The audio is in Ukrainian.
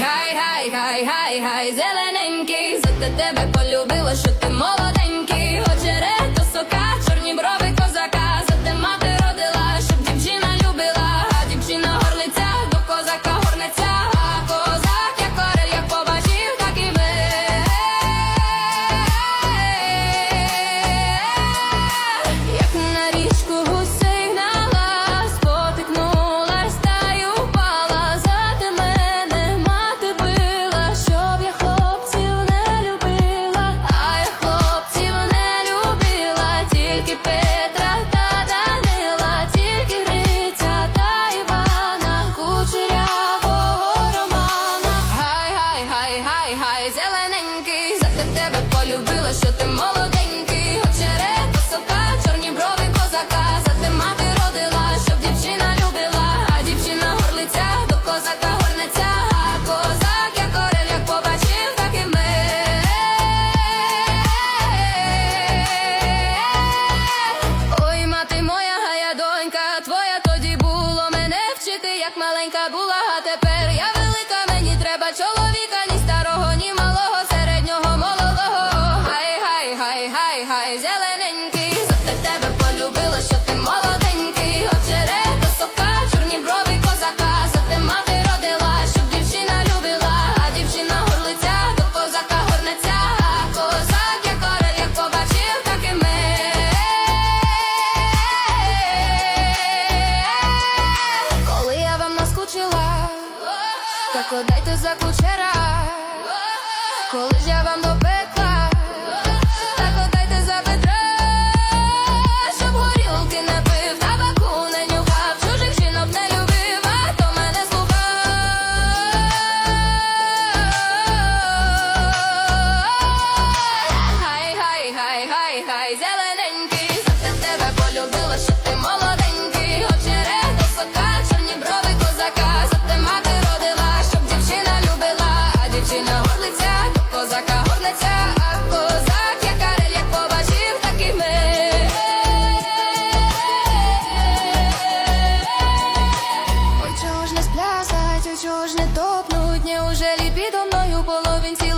хай, хай, хай, хай, хай, зелененький, за тебе полюбила, що ти молода. em cabula até pé. Кодайте за кучера, коли ж я вам до пекла, та кодайте за бедра, щоб горілки не пив, табаку не нюхав, чужих жінок не любив, а то мене слухав. Хай, хай, хай, хай, хай, зелененький, завтра тебе полюбила, що ти. половинці